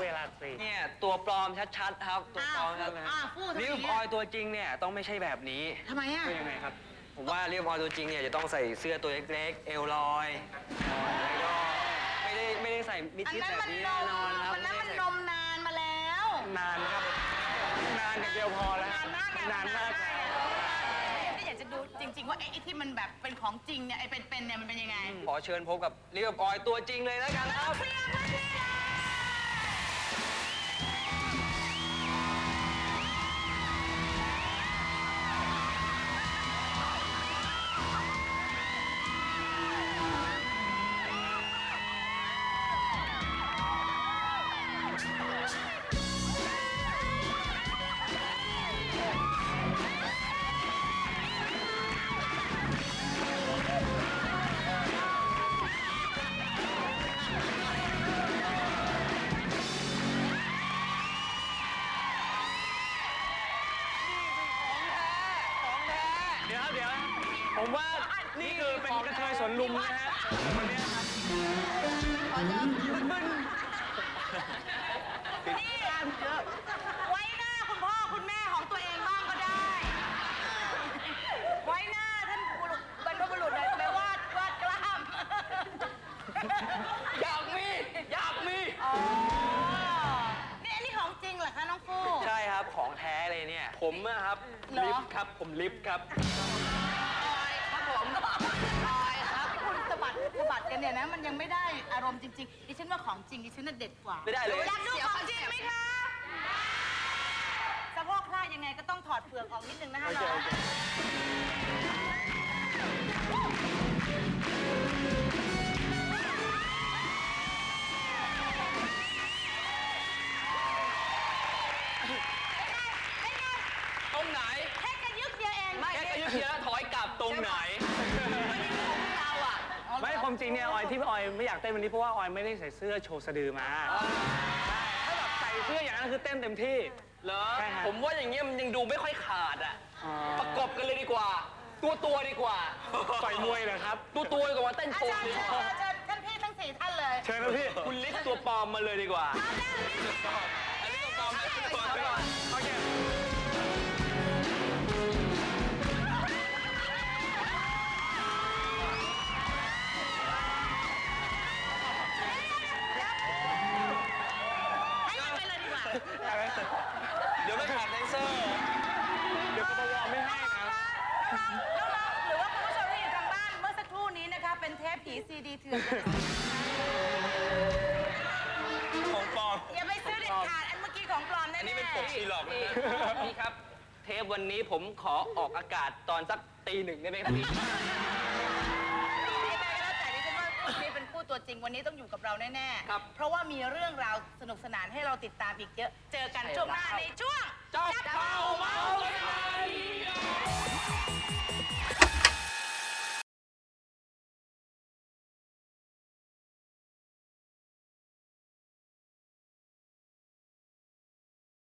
เวลาตรีเนี่ยตัวปลอมชัดๆครับตัวปลอมชัดนะอ่าพูดลิฟต์ออยตัวจริงเนี่ยต้องไม่ใช่แบบนี้ทำไมอะ เป็นยังไงครับ ผมว่าเรียบออยตัวจริงเนี่ยจะต้องใส่เสื้อตัวเล็กๆเอวลอยแล้วก็ไม่ได้ไม่ได้ใส่มิดอันชิดนั้นแบบมันนี้นแน่มนอนครับมันนั้นมันนมนานมาแล้วนานครับนานกับเดียวพอแล้วนานมากอะนานมากอะแล้วไม่อยากจะดูจริง ๆ ว่าไอ้ไอ้ที่มันแบบเป็นของจริงเนี่ยไอ้เป็นๆเนี่ยมันเป็นยังไงขอเชิญพบกับเรียบออยตัวจริงเลยแล้วกันครับเปรี้ยวมาที่เลย เดี๋ยวครับเดี๋ยวผมว่านี่คือเป็นกระเทยสวนลุมนะฮะคนเนี้ยครับนี่ไว้หน้าคุณพ่อคุณแม่ของตัวเองบ้างก็ได้ ไว้หน้าท่านบุรุษบรรพบุรุษเลยไปวาดวาดกล้าม อยากมีอยากมี อ๋อนี่อันนี้ของจริงเหรอคะน้องฟู ใช่ครับของแท้ เลยเนี่ย ผมอะครับเหรอ ลิฟต์ครับผมลิฟต์ครับออยครับผมออยครับที่คุณสะบัดสะบัดกันเนี่ยนะ มันยังไม่ได้อารมณ์จริงๆดิฉันว่าของจริงดิฉันน่ะเด็ดกว่า ไม่ได้เลย อยากดูของจริงไหมคะสะโพกพลาดยังไงก็ต้องถอดเปลือกออกนิดนึงนะคะน้องต ความจริงเนี่ยออยที่ออยไม่อยากเต้นวันนี้เพราะว่าออยไม่ได้ใส่เสื้อโชว์สะดือมาถ้าแบบใส่เสื้ออย่างนั้นคือเต้นเต็มที่ เหรอใช่ฮะ ผมว่าอย่างเงี้ยมันยังดูไม่ค่อยขาดอะอ๋อประกบกันเลยดีกว่า ตัวตัวๆดีกว่า ต่อยมวยเหรอครับ ตัวตัวๆดีกว่าเต้นอาโชว์จารย์ดีเชิกว่าญเชิญท่านพี่ทั้งสี่ท่านเลยเชิญนะพี่ คุณลิฟต์ตัวปลอมมาเลยดีกว่า อันนี้ตัวปลอมนะตัวปลอมก่อนโอเค ดีเถื่อนของปลอม อย่าไปซื้อเด็ดขาดอันเมื่อกี้ของปลอมแน่ๆอันนี้เป็นปกชีหลอกนะพี่ครับ เทปวันนี้ผมขอออกอากาศตอนสักตีหนึ่งได้ไหมครับพี่ไม่ได้ก็แล้วแต่ดิฉันว่าคู่นี้เป็นคู่ตัวจริงวันนี้ต้องอยู่กับเราแน่ๆครับเพราะว่ามีเรื่องราวสนุกสนานให้เราติดตามอีกเยอะ เจอกันช่วงหน้าในช่วง จับเข่าเมาส์กัน